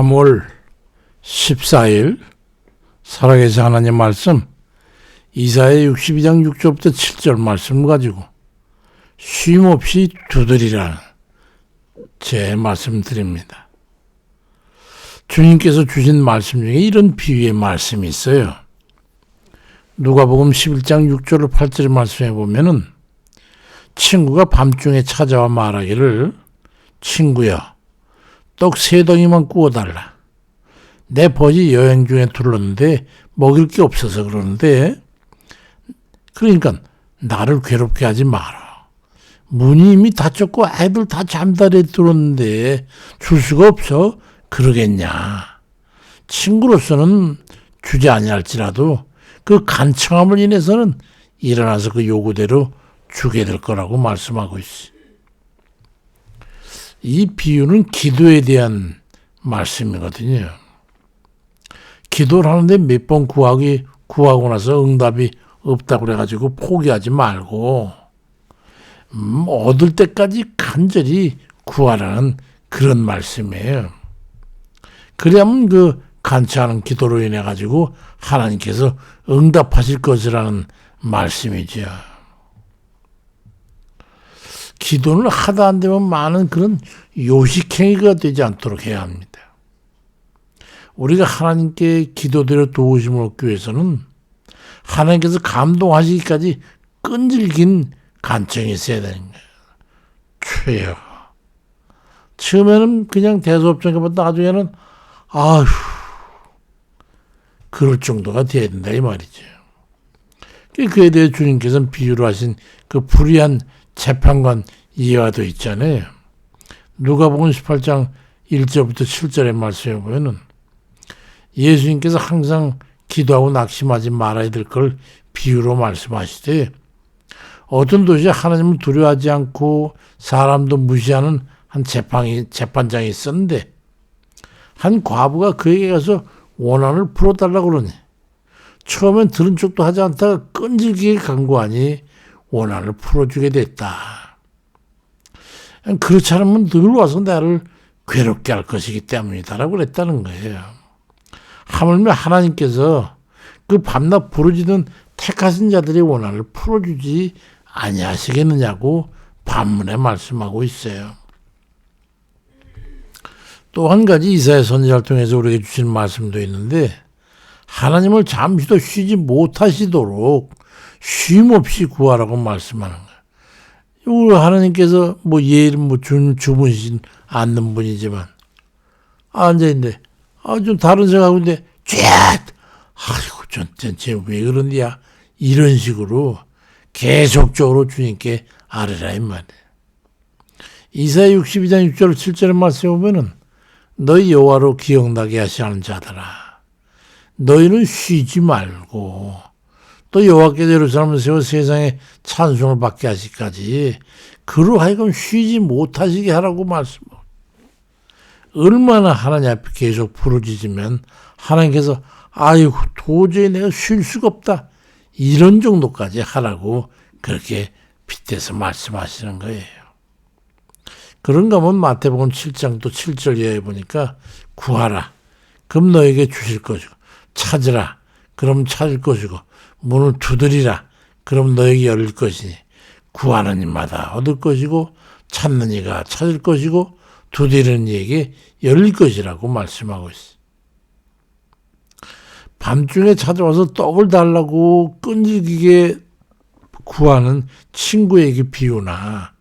3월 14일 살아계신 하나님 말씀 이사의 62장 6절부터 7절 말씀을 가지고 쉼없이 두드리라는 제 말씀 드립니다. 주님께서 주신 말씀 중에 이런 비유의 말씀이 있어요. 누가복음 11장 6절을 8절을 말씀해 보면은 친구가 밤중에 찾아와 말하기를 친구야 떡 세 덩이만 구워달라. 내 버지 여행 중에 둘렀는데 먹일 게 없어서 그러는데 그러니까 나를 괴롭게 하지 마라. 문이 이미 닫혔고 아이들 다 잠자리에 들었는데 줄 수가 없어. 그러겠냐. 친구로서는 주지 아니할지라도 그 간청함을 인해서는 일어나서 그 요구대로 주게 될 거라고 말씀하고 있어. 이 비유는 기도에 대한 말씀이거든요. 기도를 하는데 몇 번 구하기, 구하고 나서 응답이 없다고 그래가지고 포기하지 말고, 음, 얻을 때까지 간절히 구하라는 그런 말씀이에요. 그래야만 그 간처하는 기도로 인해 가지고 하나님께서 응답하실 것이라는 말씀이죠. 기도는 하다 안 되면 많은 그런 요식행위가 되지 않도록 해야 합니다. 우리가 하나님께 기도드려 도우심을 얻기 위해서는 하나님께서 감동하시기까지 끈질긴 간청이 있어야 되는 거예요. 최여. 처음에는 그냥 대수업장해봤다 나중에는 아휴 그럴 정도가 돼야 된다 이 말이죠. 그에 대해 주님께서는 비유로 하신 그 불의한 재판관 이해와도 있잖아요. 누가복음 18장 1절부터 7절의 말씀에 보면은. 예수님께서 항상 기도하고 낙심하지 말아야 될 걸 비유로 말씀하시되 어떤 도시에 하나님을 두려워하지 않고 사람도 무시하는 한 재판이, 재판장이 있었는데 한 과부가 그에게 가서 원한을 풀어달라고 그러니 처음엔 들은 척도 하지 않다가 끈질기게 간구하니 원한을 풀어주게 됐다. 그렇지 않으면 늘 와서 나를 괴롭게 할 것이기 때문이다라고 그랬다는 거예요. 하물며 하나님께서 그 밤낮 부르짖는 택하신 자들의 원한을 풀어주지 아니하시겠느냐고 반문에 말씀하고 있어요. 또 한 가지 이사의 선지자를 통해서 우리에게 주신 말씀도 있는데 하나님을 잠시도 쉬지 못하시도록 쉼 없이 구하라고 말씀하는 거예요. 우리 하나님께서 뭐 예를 뭐 주, 주무신 않는 분이지만 앉아있는데 아, 좀 다른 생각인데 쫙 아이고 전쟤왜 그런디야 이런 식으로 계속적으로 주님께 아뢰라 이 말이에요. 이사야 62장 6절 7절의 말씀에 보면은 너희 여호와로 기억나게 하시는 자들아 너희는 쉬지 말고 또 여호와께서 예루살렘을 세워 세상에 찬송을 받게 하시까지. 그로 하여금 쉬지 못하시게 하라고 말씀하고 얼마나 하나님 앞에 계속 부르짖으면 하나님께서 아이고 도저히 내가 쉴 수가 없다. 이런 정도까지 하라고 그렇게 빗대서 말씀하시는 거예요. 그런가 하면 마태복음 7장 또 7절 이하에 보니까 구하라. 그럼 너에게 주실 것이고 찾으라. 그럼 찾을 것이고 문을 두드리라. 그럼 너에게 열릴 것이니 구하는 이마다 얻을 것이고 찾는 이가 찾을 것이고 두드리는 이에게 열릴 것이라고 말씀하고 있어. 밤중에 찾아와서 떡을 달라고 끈질기게 구하는 친구에게 비유나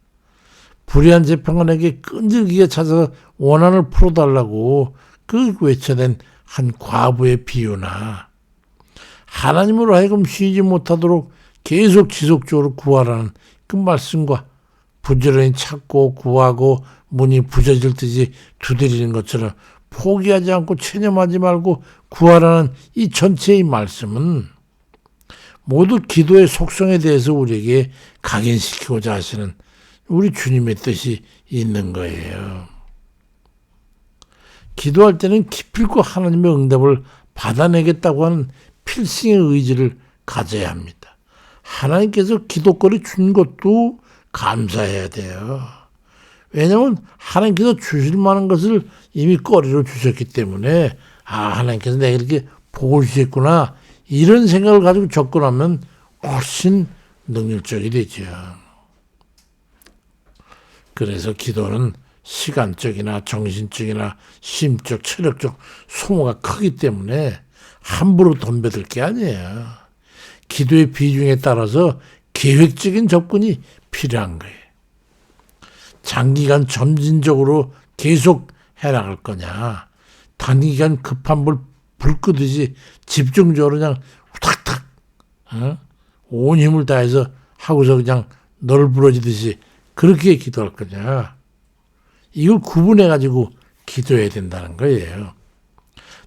불의한 재판관에게 끈질기게 찾아서 원한을 풀어달라고 그 외쳐낸 한 과부의 비유나 하나님으로 하여금 쉬지 못하도록 계속 지속적으로 구하라는 그 말씀과 부지런히 찾고 구하고 문이 부서질 듯이 두드리는 것처럼 포기하지 않고 체념하지 말고 구하라는 이 전체의 말씀은 모두 기도의 속성에 대해서 우리에게 각인시키고자 하시는 우리 주님의 뜻이 있는 거예요. 기도할 때는 기필코 하나님의 응답을 받아내겠다고 하는 필승의 의지를 가져야 합니다. 하나님께서 기도거리 준 것도 감사해야 돼요. 왜냐하면 하나님께서 주실 만한 것을 이미 거리로 주셨기 때문에 아 하나님께서 내가 이렇게 복을 주셨구나 이런 생각을 가지고 접근하면 훨씬 능률적이 되죠. 그래서 기도는 시간적이나 정신적이나 심적, 체력적 소모가 크기 때문에 함부로 덤벼들 게 아니에요. 기도의 비중에 따라서 계획적인 접근이 필요한 거예요. 장기간 점진적으로 계속 해나갈 거냐. 단기간 급한 불, 불 끄듯이 집중적으로 그냥 탁탁, 어? 온 힘을 다해서 하고서 그냥 널브러지듯이 그렇게 기도할 거냐. 이걸 구분해가지고 기도해야 된다는 거예요.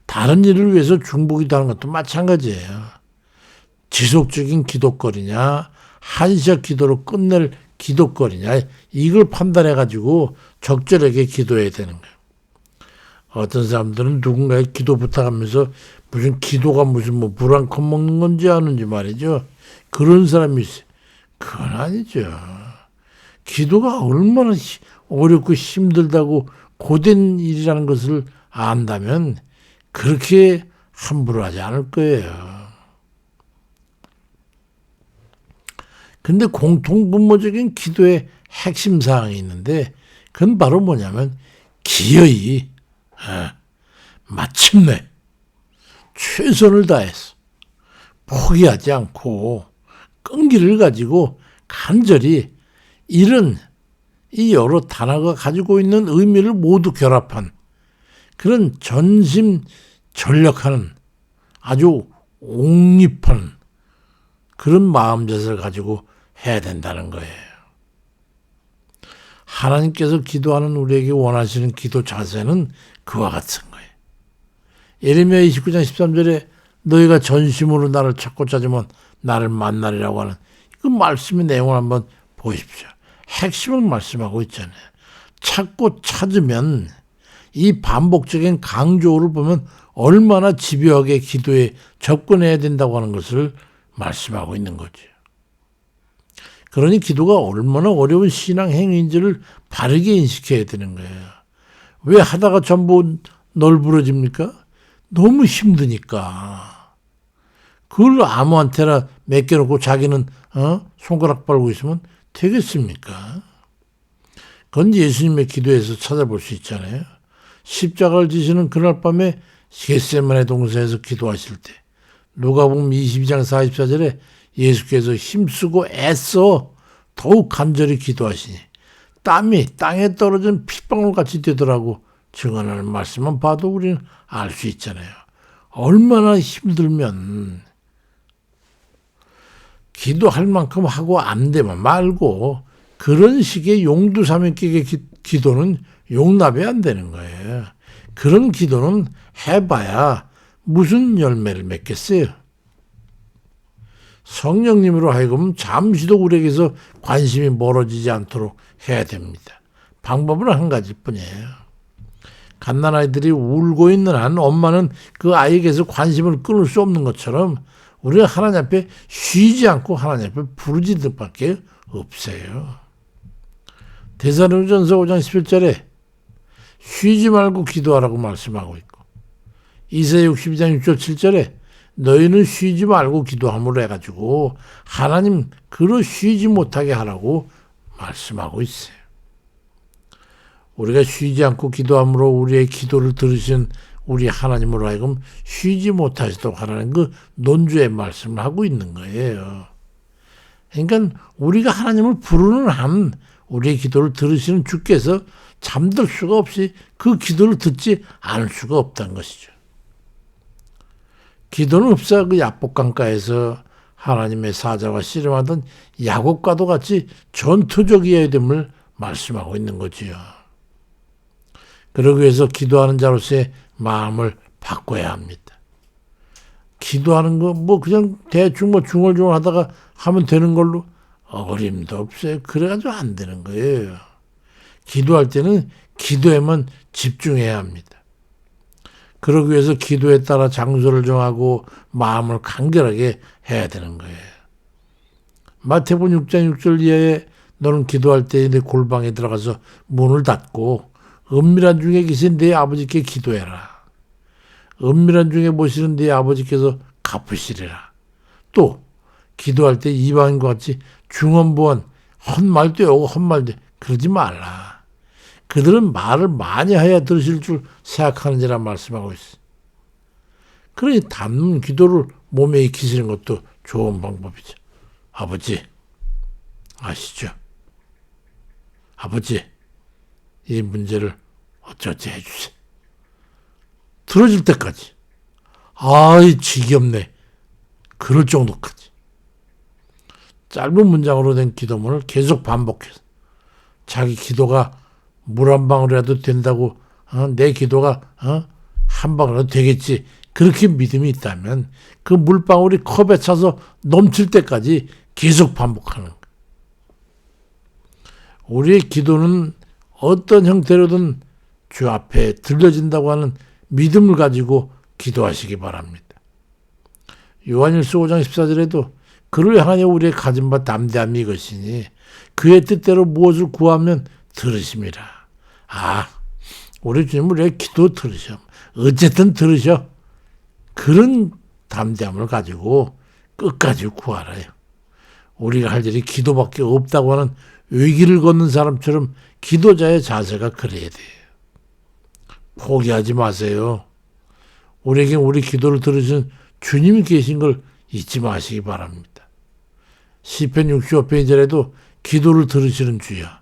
다른 일을 위해서 중보기도하는 것도 마찬가지예요. 지속적인 기도거리냐, 한시적 기도로 끝낼 기도거리냐, 이걸 판단해 가지고 적절하게 기도해야 되는 거예요. 어떤 사람들은 누군가의 기도 부탁하면서 무슨 기도가 무슨 뭐 불안 컵먹는 건지 아는지 말이죠. 그런 사람이 있어요. 그건 아니죠. 기도가 얼마나 어렵고 힘들다고 고된 일이라는 것을 안다면 그렇게 함부로 하지 않을 거예요. 근데 공통분모적인 기도의 핵심 사항이 있는데 그건 바로 뭐냐면 기어이 아, 마침내 최선을 다해서 포기하지 않고 끈기를 가지고 간절히 이런 이 여러 단어가 가지고 있는 의미를 모두 결합한 그런 전심 전력하는 아주 옹립한 그런 마음 자세를 가지고 해야 된다는 거예요. 하나님께서 기도하는 우리에게 원하시는 기도 자세는 그와 같은 거예요. 예레미야 29장 13절에 너희가 전심으로 나를 찾고 찾으면 나를 만나리라고 하는 그 말씀의 내용을 한번 보십시오. 핵심을 말씀하고 있잖아요. 찾고 찾으면 이 반복적인 강조를 보면 얼마나 집요하게 기도에 접근해야 된다고 하는 것을 말씀하고 있는 거죠. 그러니 기도가 얼마나 어려운 신앙 행위인지를 바르게 인식해야 되는 거예요. 왜 하다가 전부 널브러집니까? 너무 힘드니까. 그걸 아무한테나 맡겨놓고 자기는 어? 손가락 빨고 있으면 되겠습니까? 그건 예수님의 기도에서 찾아볼 수 있잖아요. 십자가를 지시는 그날 밤에 겟세만의 동산에서 기도하실 때 누가복음 22장 44절에 예수께서 힘쓰고 애써 더욱 간절히 기도하시니 땀이 땅에 떨어진 핏방울 같이 되더라고 증언하는 말씀만 봐도 우리는 알 수 있잖아요. 얼마나 힘들면 기도할 만큼 하고 안 되면 말고 그런 식의 용두사명격의 기도는 용납이 안 되는 거예요. 그런 기도는 해봐야 무슨 열매를 맺겠어요? 성령님으로 하여금 잠시도 우리에게서 관심이 멀어지지 않도록 해야 됩니다. 방법은 한 가지 뿐이에요. 갓난아이들이 울고 있는 한 엄마는 그 아이에게서 관심을 끊을 수 없는 것처럼 우리는 하나님 앞에 쉬지 않고 하나님 앞에 부르짖을 밖에 없어요. 대사로전서 5장 11절에 쉬지 말고 기도하라고 말씀하고 있고 이세 62장 6절 7절에 너희는 쉬지 말고 기도함으로 해가지고 하나님 그로 쉬지 못하게 하라고 말씀하고 있어요. 우리가 쉬지 않고 기도함으로 우리의 기도를 들으신 우리 하나님으로 하여금 쉬지 못하시도록 하라는 그 논주의 말씀을 하고 있는 거예요. 그러니까 우리가 하나님을 부르는 한 우리의 기도를 들으시는 주께서 잠들 수가 없이 그 기도를 듣지 않을 수가 없다는 것이죠. 기도는 없어 그 약복강가에서 하나님의 사자와 씨름하던 야곱과도 같이 전투적이어야 됨을 말씀하고 있는 거지요. 그러기 위해서 기도하는 자로서의 마음을 바꿔야 합니다. 기도하는 거 뭐 그냥 대충 뭐 중얼중얼 하다가 하면 되는 걸로 어림도 없어요. 그래가지고 안 되는 거예요. 기도할 때는 기도에만 집중해야 합니다. 그러기 위해서 기도에 따라 장소를 정하고 마음을 간결하게 해야 되는 거예요. 마태복음 6장 6절 이하에 너는 기도할 때 내 골방에 들어가서 문을 닫고 은밀한 중에 계신 네 아버지께 기도해라. 은밀한 중에 모시는 네 아버지께서 갚으시리라. 또 기도할 때 이방인과 같이 중언부언 헛말도 오고 헛말도 그러지 말라. 그들은 말을 많이 해야 들으실 줄 생각하는지라 말씀하고 있어. 그러니 담는 기도를 몸에 익히시는 것도 좋은 방법이죠. 아버지, 아시죠? 아버지, 이 문제를 어쩌지 해주세요. 들어질 때까지. 아이, 지겹네. 그럴 정도까지. 짧은 문장으로 된 기도문을 계속 반복해서 자기 기도가 물 한 방울이라도 된다고 어? 내 기도가 어? 한 방울이라도 되겠지 그렇게 믿음이 있다면 그 물방울이 컵에 차서 넘칠 때까지 계속 반복하는 거예요. 우리의 기도는 어떤 형태로든 주 앞에 들려진다고 하는 믿음을 가지고 기도하시기 바랍니다. 요한일서 5장 14절에도 그를 향하여 우리의 가진 바 담대함이 이것이니 그의 뜻대로 무엇을 구하면 들으심이라. 아, 우리 주님 우리의 기도 들으셔. 어쨌든 들으셔. 그런 담대함을 가지고 끝까지 구하라요. 우리가 할 일이 기도밖에 없다고 하는 위기를 걷는 사람처럼 기도자의 자세가 그래야 돼요. 포기하지 마세요. 우리에게 우리 기도를 들으신 주님이 계신 걸 잊지 마시기 바랍니다. 시편 65편절에도 기도를 들으시는 주여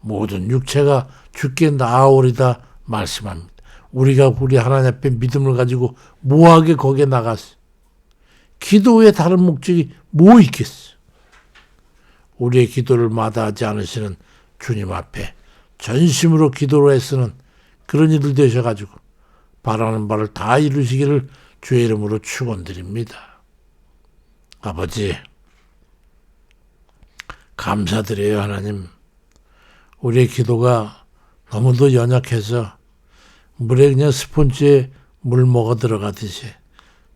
모든 육체가 죽게 나아오리다 말씀합니다. 우리가 우리 하나님 앞에 믿음을 가지고 뭐하게 거기에 나갔어? 기도 외에 다른 목적이 뭐 있겠어? 우리의 기도를 마다하지 않으시는 주님 앞에 전심으로 기도로 애쓰는 그런 이들 되셔가지고 바라는 바를 다 이루시기를 주의 이름으로 축원드립니다. 아버지, 감사드려요, 하나님. 우리의 기도가 너무도 연약해서 물에 그냥 스폰지에 물 먹어 들어가듯이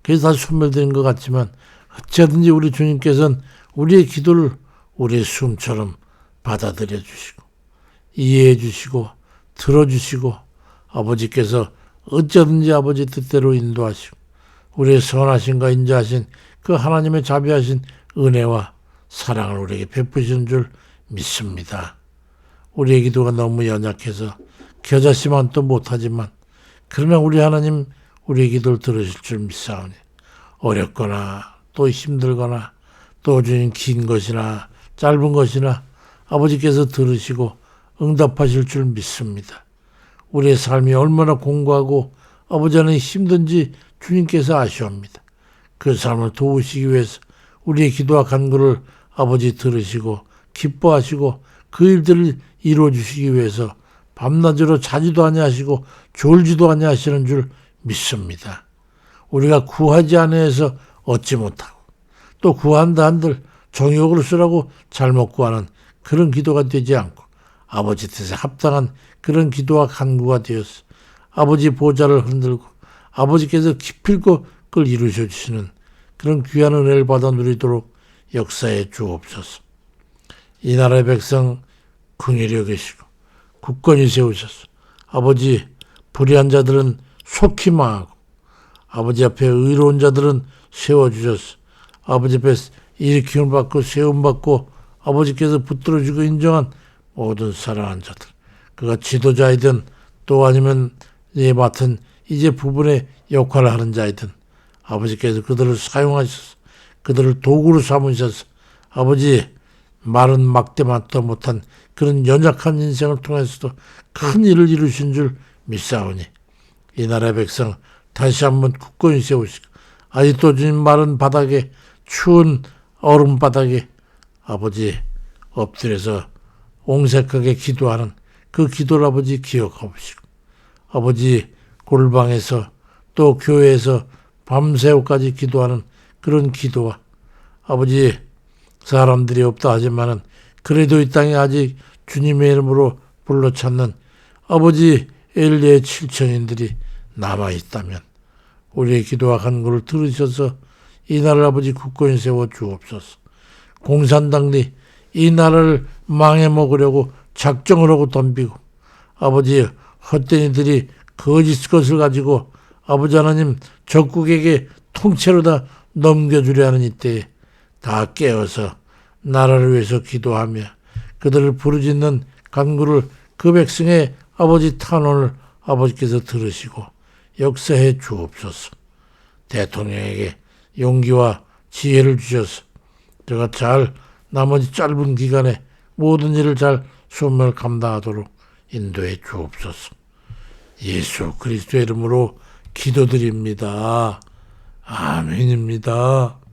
그래서 다 소멸되는 것 같지만 어찌든지 우리 주님께서는 우리의 기도를 우리의 숨처럼 받아들여 주시고 이해해 주시고 들어주시고 아버지께서 어쩌든지 아버지 뜻대로 인도하시고 우리의 선하신가 인자하신 그 하나님의 자비하신 은혜와 사랑을 우리에게 베푸시는 줄 믿습니다. 우리의 기도가 너무 연약해서 겨자씨만 또 못하지만 그러면 우리 하나님 우리의 기도를 들으실 줄 믿사오니 어렵거나 또 힘들거나 또 주님 긴 것이나 짧은 것이나 아버지께서 들으시고 응답하실 줄 믿습니다. 우리의 삶이 얼마나 공고하고 아버지는 힘든지 주님께서 아시옵니다. 그 삶을 도우시기 위해서 우리의 기도와 간구를 아버지 들으시고 기뻐하시고 그 일들을 이루어 주시기 위해서 밤낮으로 자지도 아니하시고 졸지도 아니하시는 줄 믿습니다. 우리가 구하지 않아서 얻지 못하고 또 구한다 한들 정욕으로 쓰라고 잘못 구하는 그런 기도가 되지 않고 아버지 뜻에 합당한 그런 기도와 간구가 되어서 아버지 보좌를 흔들고 아버지께서 그걸 이루셔 주시는 그런 귀한 은혜를 받아 누리도록 역사에 주옵소서. 이 나라의 백성 긍휼히 여기시고 국권이 세우셔서 아버지 불의한 자들은 속히 망하고 아버지 앞에 의로운 자들은 세워주셔서 아버지 앞에 일으킴을 받고 세움 받고 아버지께서 붙들어주고 인정한 모든 사랑한 자들 그가 지도자이든 또 아니면 예 맡은 이제 부분의 역할을 하는 자이든 아버지께서 그들을 사용하셔서 그들을 도구로 삼으셔서 아버지 말은 막대만도 못한 그런 연약한 인생을 통해서도 큰 일을 이루신 줄 믿사오니 이 나라의 백성 다시 한번 굳건히 세우시고 아직도 주님 마른 바닥에 추운 얼음 바닥에 아버지 엎드려서 옹색하게 기도하는 그 기도를 아버지 기억하시고 아버지 골방에서 또 교회에서 밤새우까지 기도하는 그런 기도와 아버지 사람들이 없다 하지만은 그래도 이 땅에 아직 주님의 이름으로 불러 찾는 아버지 엘리의 칠천인들이 남아 있다면 우리의 기도와 간구를 들으셔서 이 나라를 아버지 국권에 세워 주옵소서. 공산당리 이 나라를 망해 먹으려고 작정을 하고 덤비고 아버지 헛된 이들이 거짓 것을 가지고 아버지 하나님 적국에게 통째로 다 넘겨주려 하는 이때에 다 깨어서 나라를 위해서 기도하며 그들을 부르짖는 간구를 그 백성의 아버지 탄원을 아버지께서 들으시고 역사해 주옵소서. 대통령에게 용기와 지혜를 주셔서 제가 잘 나머지 짧은 기간에 모든 일을 잘 소멸 감당하도록 인도해 주옵소서. 예수 그리스도의 이름으로 기도드립니다. 아멘입니다.